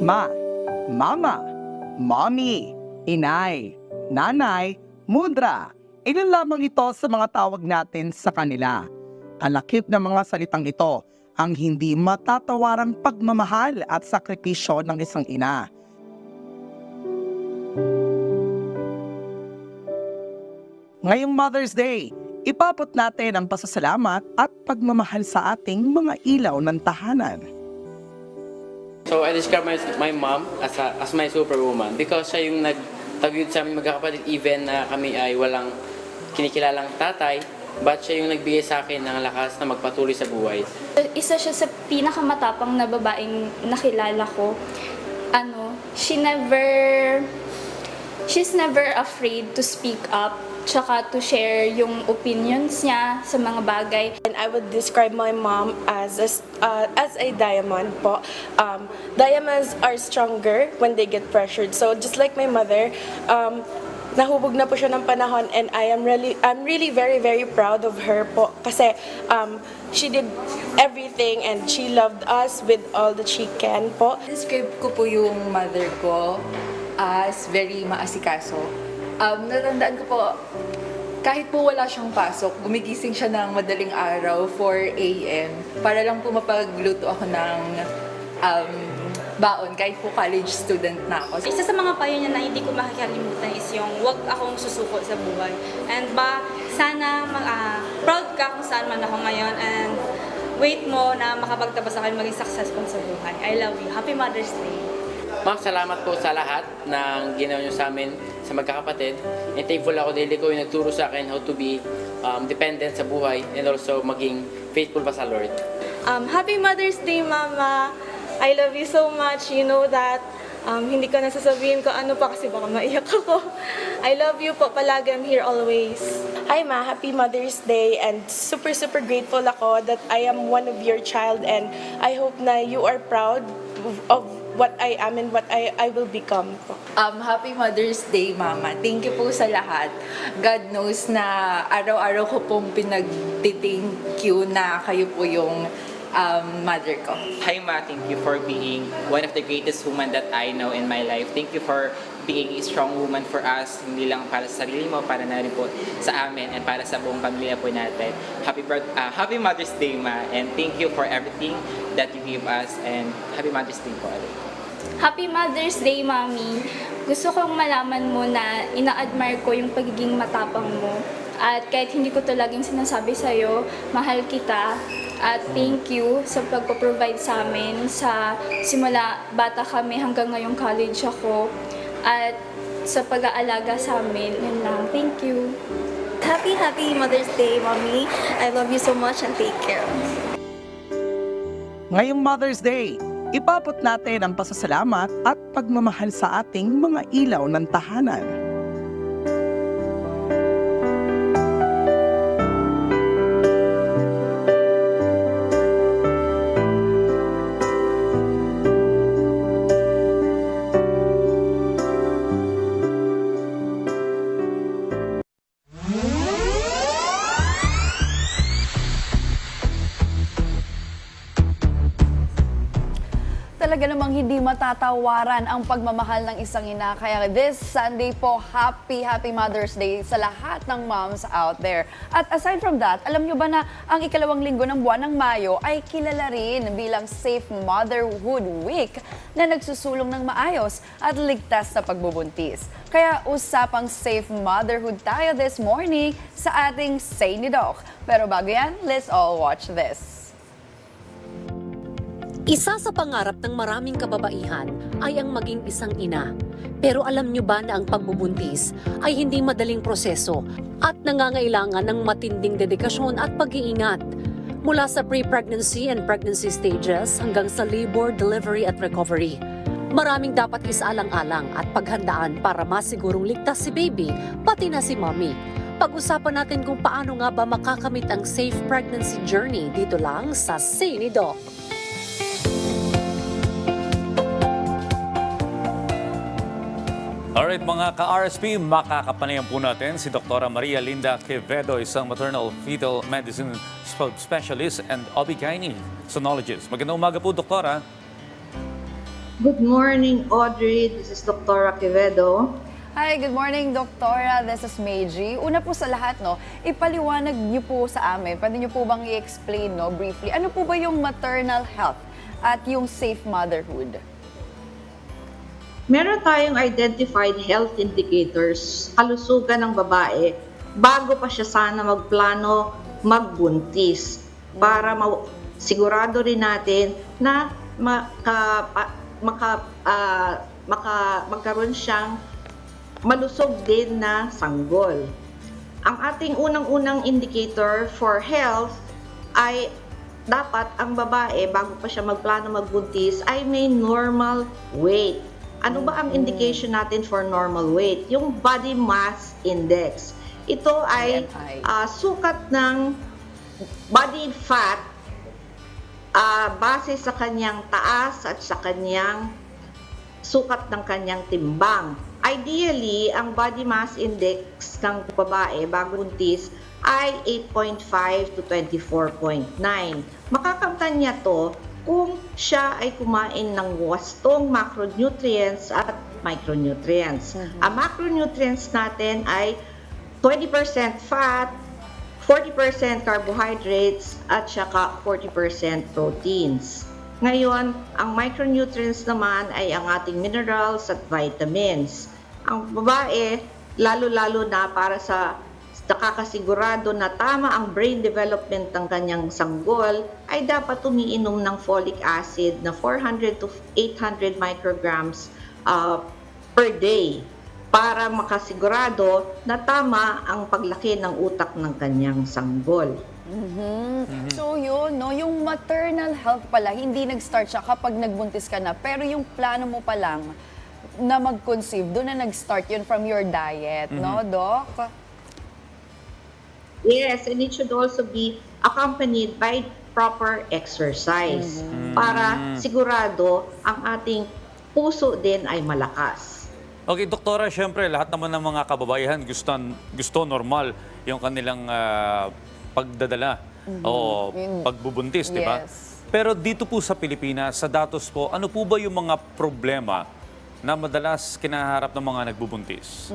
Ma, Mama, Mommy, Inay, Nanay, Mudra. Ilan lamang ito sa mga tawag natin sa kanila. Ang ng mga salitang ito ang hindi matatawarang pagmamahal at sakripisyo ng isang ina. Ngayong Mother's Day, ipapot natin ang pasasalamat at pagmamahal sa ating mga ilaw ng tahanan. So I describe my, my mom as, a, as my superwoman because siya yung nagtaguyod sa aming magkakapatid even na kami ay walang kinikilalang tatay but siya yung nagbigay sa akin ng lakas na magpatuloy sa buhay. Isa siya sa pinakamatapang na babaeng nakilala ko. Ano, she never, she's never afraid to speak up tsaka to share yung opinions niya sa mga bagay. And I would describe my mom as a, uh, as a diamond po. Um, diamonds are stronger when they get pressured. So just like my mother, um, nahubog na po siya ng panahon and I am really I'm really very very proud of her po kasi um, she did everything and she loved us with all that she can po. Describe ko po yung mother ko as very maasikaso. Um, natandaan ko po, kahit po wala siyang pasok, gumigising siya ng madaling araw, 4 a.m. Para lang po mapagluto ako ng um, baon, kahit po college student na ako. Isa sa mga payo niya na hindi ko makakalimutan is yung wag akong susuko sa buhay. And ba, sana mag, ah, proud ka kung saan man ako ngayon and wait mo na makapagtabas ako maging successful sa buhay. I love you. Happy Mother's Day. Ma'am, salamat po sa lahat ng ginawa niyo sa amin sa magkakapatid. And thankful ako dahil ikaw yung nagturo sa akin how to be um, dependent sa buhay and also maging faithful pa sa Lord. Um, happy Mother's Day, Mama! I love you so much. You know that. Um, hindi ko nasasabihin ko ano pa kasi baka maiyak ako. I love you po. Palagi I'm here always. Hi, Ma. Happy Mother's Day. And super, super grateful ako that I am one of your child. And I hope na you are proud of what I am and what I, I will become. Um, happy Mother's Day, Mama. Thank you po sa lahat. God knows na araw-araw ko pong pinag-thank you na kayo po yung um, mother ko. Hi Ma, thank you for being one of the greatest women that I know in my life. Thank you for being a strong woman for us, hindi lang para sa sarili mo, para na rin po sa amin and para sa buong pamilya po natin. Happy, birth, ah, happy Mother's Day Ma, and thank you for everything that you give us and happy Mother's Day po ulit. Happy Mother's Day, Mami. Gusto kong malaman mo na ina-admire ko yung pagiging matapang mo. At kahit hindi ko to laging sinasabi sa'yo, mahal kita. At thank you sa pagpo-provide sa amin sa simula bata kami hanggang ngayong college ako. At sa pag-aalaga sa amin. Yun lang. Thank you. Happy, happy Mother's Day, Mommy. I love you so much and take care. Ngayong Mother's Day, ipapot natin ang pasasalamat at pagmamahal sa ating mga ilaw ng tahanan. Matatawaran ang pagmamahal ng isang ina. Kaya this Sunday po, happy, happy Mother's Day sa lahat ng moms out there. At aside from that, alam nyo ba na ang ikalawang linggo ng buwan ng Mayo ay kilala rin bilang Safe Motherhood Week na nagsusulong ng maayos at ligtas sa pagbubuntis. Kaya usapang safe motherhood tayo this morning sa ating Say ni Doc. Pero bago yan, let's all watch this. Isa sa pangarap ng maraming kababaihan ay ang maging isang ina. Pero alam nyo ba na ang pagbubuntis ay hindi madaling proseso at nangangailangan ng matinding dedikasyon at pag-iingat. Mula sa pre-pregnancy and pregnancy stages hanggang sa labor, delivery at recovery. Maraming dapat isaalang-alang at paghandaan para masigurong ligtas si baby, pati na si mommy. Pag-usapan natin kung paano nga ba makakamit ang safe pregnancy journey dito lang sa Sini Alright mga ka-RSP, makakapanayan po natin si Dr. Maria Linda Quevedo, isang maternal fetal medicine sp- specialist and OB-GYN sonologist. Magandang umaga po, Doktora. Good morning, Audrey. This is Dr. Quevedo. Hi, good morning, Doktora. This is Meiji. Una po sa lahat, no, ipaliwanag niyo po sa amin, pwede niyo po bang i-explain, no, briefly, ano po ba yung maternal health at yung safe motherhood? Meron tayong identified health indicators, kalusugan ng babae, bago pa siya sana magplano magbuntis para ma- sigurado rin natin na maka, maka, ah, maka, magkaroon siyang malusog din na sanggol. Ang ating unang-unang indicator for health ay dapat ang babae bago pa siya magplano magbuntis ay may normal weight. Ano ba ang indication natin for normal weight? Yung body mass index. Ito ay ah, sukat ng body fat ah, base sa kanyang taas at sa kanyang sukat ng kanyang timbang. Ideally, ang body mass index ng babae bago buntis ay 8.5 to 24.9. Makakamtan niya to kung siya ay kumain ng wastong macronutrients at micronutrients. Ang macronutrients natin ay 20% fat, 40% carbohydrates, at saka 40% proteins. Ngayon, ang micronutrients naman ay ang ating minerals at vitamins. Ang babae, lalo-lalo na para sa nakakasigurado na tama ang brain development ng kanyang sanggol, ay dapat umiinom ng folic acid na 400 to 800 micrograms uh, per day para makasigurado na tama ang paglaki ng utak ng kanyang sanggol. Mhm. So yun, no, yung maternal health pala, hindi nag-start siya kapag nagbuntis ka na, pero yung plano mo pa lang na mag-conceive, doon na nag-start yun from your diet, no, Doc? Yes, and it should also be accompanied by proper exercise para sigurado ang ating puso din ay malakas. Okay, doktora, syempre lahat naman ng mga kababaihan gusto, gusto normal yung kanilang ah, pagdadala o Yun. pagbubuntis, di ba? Yes. Pero dito po sa Pilipinas, sa datos po, ano po ba yung mga problema na madalas kinaharap ng mga nagbubuntis?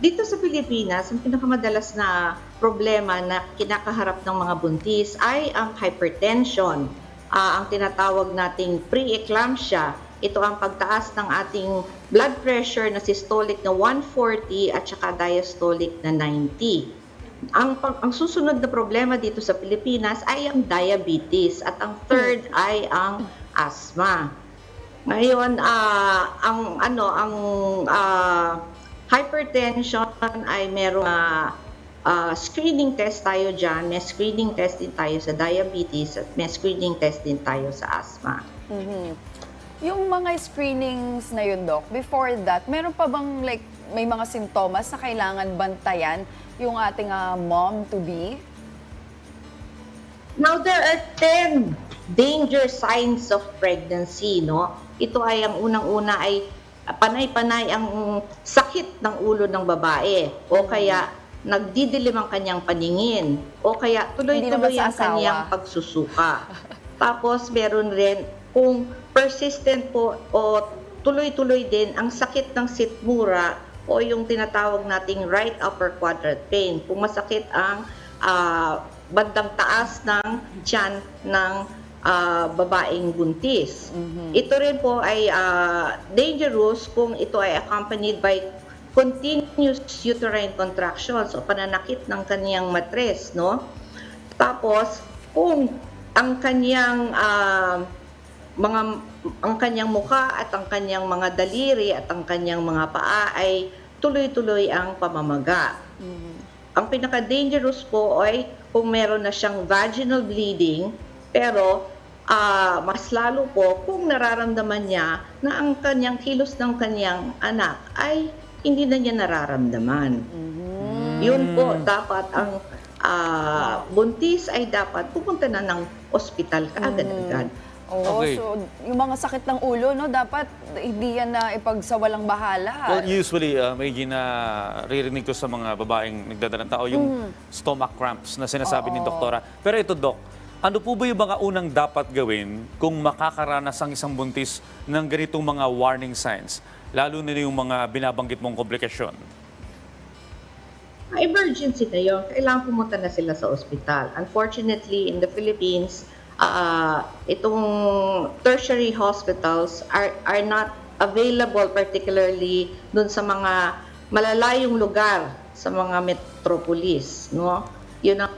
Dito sa Pilipinas, ang pinakamadalas na problema na kinakaharap ng mga buntis ay ang hypertension, ah, ang tinatawag nating preeclampsia. Ito ang pagtaas ng ating blood pressure na systolic na 140 at saka diastolic na 90. Ang, ang susunod na problema dito sa Pilipinas ay ang diabetes at ang third ay ang asthma. Ngayon, ah, ang ano, ang ah, hypertension ay merong ah, ah, screening test tayo dyan. May screening test din tayo sa diabetes at may screening test din tayo sa asthma. Mhm. Yung mga screenings na yun, Doc, before that, meron pa bang like may mga sintomas na kailangan bantayan yung ating ah, mom-to-be? Now, there are 10 danger signs of pregnancy, no? Ito ay ang unang-una ay panay-panay ang sakit ng ulo ng babae o kaya nagdidilim ang kanyang paningin o kaya tuloy-tuloy ang kanyang pagsusuka. Tapos meron rin kung persistent po o tuloy-tuloy din ang sakit ng sitmura o yung tinatawag nating right upper quadrant pain. Kung masakit ang ah, bandang taas ng tiyan ng ah, babaeng buntis. Ito rin po ay ah, dangerous kung ito ay accompanied by continuous uterine contractions o pananakit ng kaniyang matres, no? Tapos, kung ang kaniyang ah, mga ang kanyang muka at ang kanyang mga daliri at ang kanyang mga paa ay tuloy-tuloy ang pamamaga. Ang pinaka-dangerous po ay kung meron na siyang vaginal bleeding, pero ah, mas lalo po kung nararamdaman niya na ang kanyang kilos ng kanyang anak ay hindi na niya nararamdaman. Yun po, dapat ang ah, buntis ay dapat pupunta na ng ospital kaagad-agad. Oo, Okay. so yung mga sakit ng ulo, no, dapat hindi yan na ipagsawalang bahala. Well, usually, uh, may ginaririnig ko sa mga babaeng nagdadalang tao, yung stomach cramps na sinasabi ni Oo. doktora. Pero ito, Doc, Ano po ba yung mga unang dapat gawin kung makakaranas ang isang buntis ng ganitong mga warning signs? Lalo na yung mga binabanggit mong komplikasyon. emergency yun, kailangan pumunta na sila sa ospital. Unfortunately, in the Philippines, uh, itong tertiary hospitals are, are not available particularly dun sa mga malalayong lugar sa mga metropolis, no? Yun ang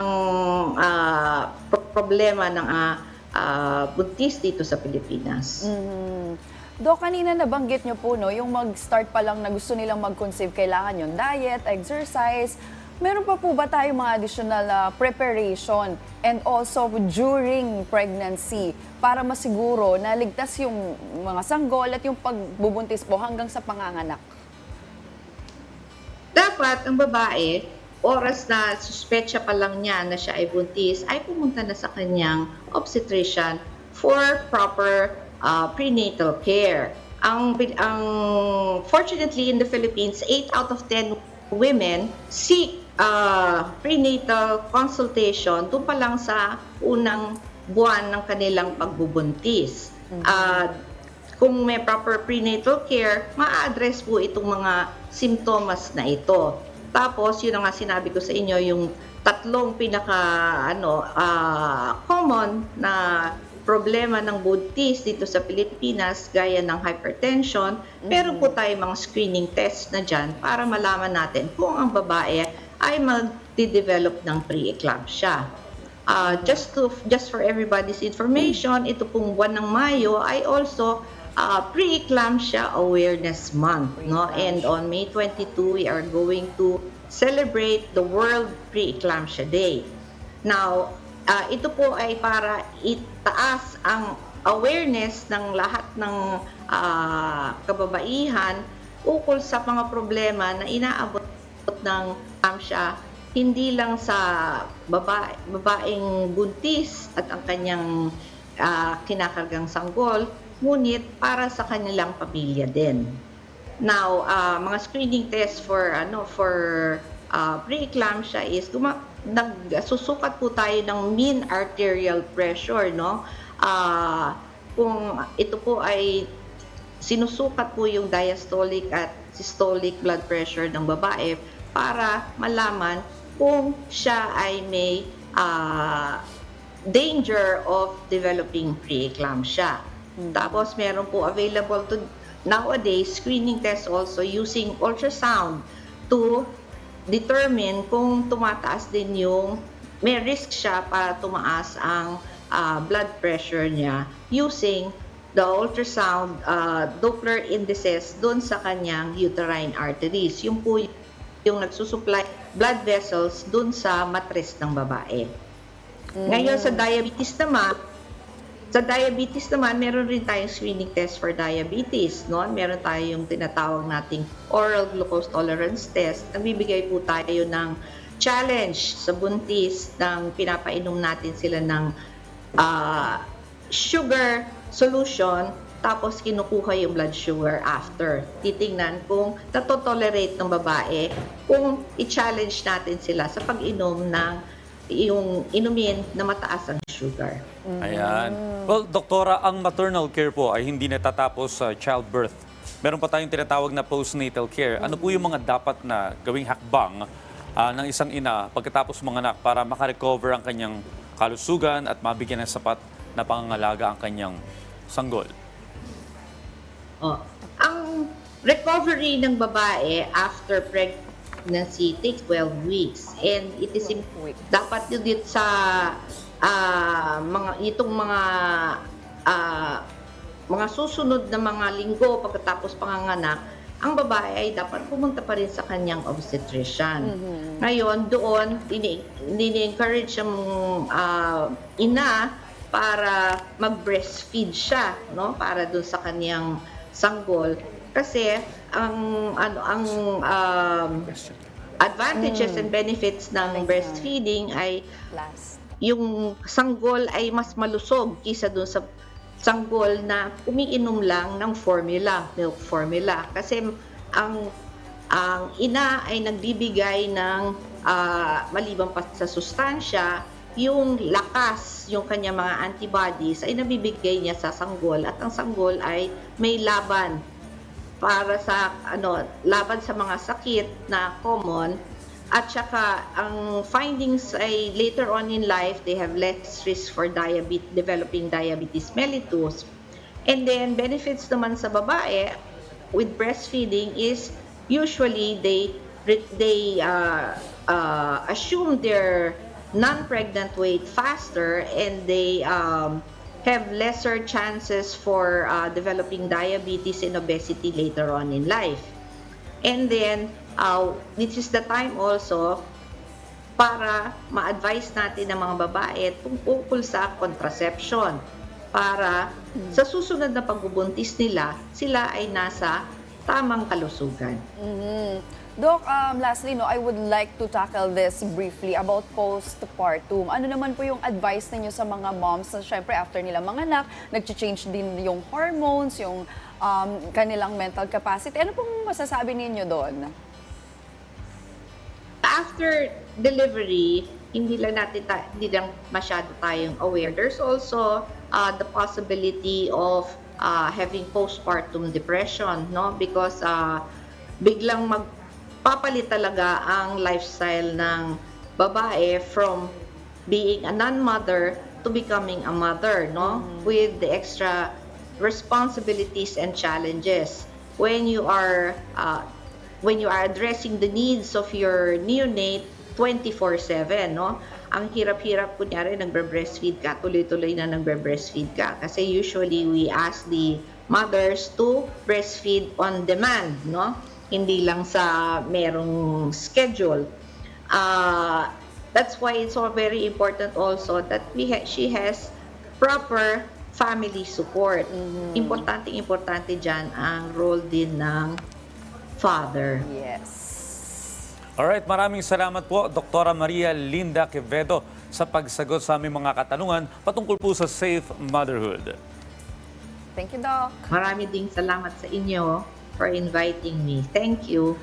pro- problema ng ah, ah, buntis dito sa Pilipinas. Mhm. Dok, kanina nabanggit nyo po, no, yung mag-start pa lang na gusto nilang mag-conceive, kailangan yung diet, exercise. Meron pa po ba tayong mga additional na preparation and also during pregnancy para masiguro na ligtas yung mga sanggol at yung pagbubuntis po hanggang sa panganganak? dapat ang babae, oras na suspecha pa lang niya na siya ay buntis, ay pumunta na sa kanyang obstetrician for proper uh, prenatal care. Ang, ang fortunately in the Philippines, 8 out of 10 women seek uh, prenatal consultation doon pa lang sa unang buwan ng kanilang pagbubuntis. Uh, kung may proper prenatal care, ma-address po itong mga simptomas na ito. Tapos, yun ang nga sinabi ko sa inyo, yung tatlong pinaka ano ah, common na problema ng buntis dito sa Pilipinas gaya ng hypertension, meron po tayo mga screening test na dyan para malaman natin kung ang babae ay magdi-develop ng pre-eclampsia. Uh, just to just for everybody's information, ito pong buwan ng Mayo ay also uh, pre-eclampsia awareness month, no? And on May 22, we are going to celebrate the World Pre-Eclampsia Day. Now, uh, ito po ay para itaas ang awareness ng lahat ng uh, kababaihan ukol sa mga problema na inaabot ng eclampsia hindi lang sa babae, babaeng buntis at ang kanyang ah, kinakargang sanggol, ngunit para sa kanilang pamilya din. Now, ah, mga screening test for ano for ah, preeclampsia is guma- nagsusukat po tayo ng mean arterial pressure, no? Ah, kung ito po ay sinusukat po yung diastolic at systolic blood pressure ng babae para malaman kung siya ay may ah, danger of developing preeclampsia. Tapos meron po available to nowadays screening test also using ultrasound to determine kung tumataas din yung may risk siya para tumaas ang ah, blood pressure niya using the ultrasound ah, Doppler indices doon sa kanyang uterine arteries. Yung po yung nagsusupply blood vessels doon sa matres ng babae. Ngayon sa diabetes naman, sa diabetes naman, meron rin tayong screening test for diabetes. No? Meron tayong tinatawag nating oral glucose tolerance test. Nagbibigay po tayo ng challenge sa buntis ng pinapainom natin sila ng ah, sugar solution tapos kinukuha yung blood sugar after. Titingnan kung natotolerate ng babae kung i-challenge natin sila sa pag-inom ng yung inumin na mataas ang sugar. Ayan. Well, doktora, ang maternal care po ay hindi natatapos sa childbirth. Meron pa tayong tinatawag na postnatal care. Ano po yung mga dapat na gawing hakbang ah, ng isang ina pagkatapos manganak para makarecover ang kanyang kalusugan at mabigyan ng sapat na pangangalaga ang kanyang sanggol? Oh. Ang recovery ng babae after pregnancy takes 12 weeks and it is im- dapat yun dito sa ah, mga itong mga ah, mga susunod na mga linggo pagkatapos panganganak ang babae ay dapat pumunta pa rin sa kanyang obstetrician. Ngayon, doon, ini-encourage ang ah, ina para mag-breastfeed siya, no? Para doon sa kanyang sanggol. Kasi ang ano ang um, advantages and benefits ng breastfeeding ay Last. Yung sanggol ay mas malusog kisa doon sa sanggol na umiinom lang ng formula, milk formula. Kasi ang ang ina ay nagbibigay ng ah, maliban pa sa sustansya, yung lakas, yung kanya mga antibodies ay nabibigay niya sa sanggol at ang sanggol ay may laban para sa ano laban sa mga sakit na common at saka ang findings ay later on in life they have less risk for diabetes developing diabetes mellitus and then benefits naman sa babae with breastfeeding is usually they they uh, uh, assume their non-pregnant weight faster and they um, have lesser chances for uh, developing diabetes and obesity later on in life. And then, uh, this is the time also para ma-advise natin ng mga babae tungkol sa contraception para sa susunod na pagbubuntis nila, sila ay nasa tamang kalusugan. Mhm. Doc, um, lastly, no, I would like to tackle this briefly about postpartum. Ano naman po yung advice ninyo sa mga moms na syempre after nila manganak, nag-change din yung hormones, yung um, kanilang mental capacity. Ano pong masasabi ninyo doon? After delivery, hindi lang natin ta- hindi lang masyado tayong aware. There's also uh, the possibility of uh, having postpartum depression, no? Because uh, biglang magpapalit talaga ang lifestyle ng babae from being a non-mother to becoming a mother, no? With the extra responsibilities and challenges. When you are uh, when you are addressing the needs of your neonate 24/7, no? Ang hirap-hirap kunyari nagbre-breastfeed ka, tuloy-tuloy na nagbre-breastfeed ka kasi usually we ask the mothers to breastfeed on demand, no? Hindi lang sa merong schedule. Uh, that's why it's so very important also that we ha- she has proper family support. Importante importante diyan ang role din ng father. Yes. Alright, maraming salamat po, Dr. Maria Linda Quevedo, sa pagsagot sa aming mga katanungan patungkol po sa safe motherhood. Thank you, Doc. Marami ding salamat sa inyo for inviting me. Thank you.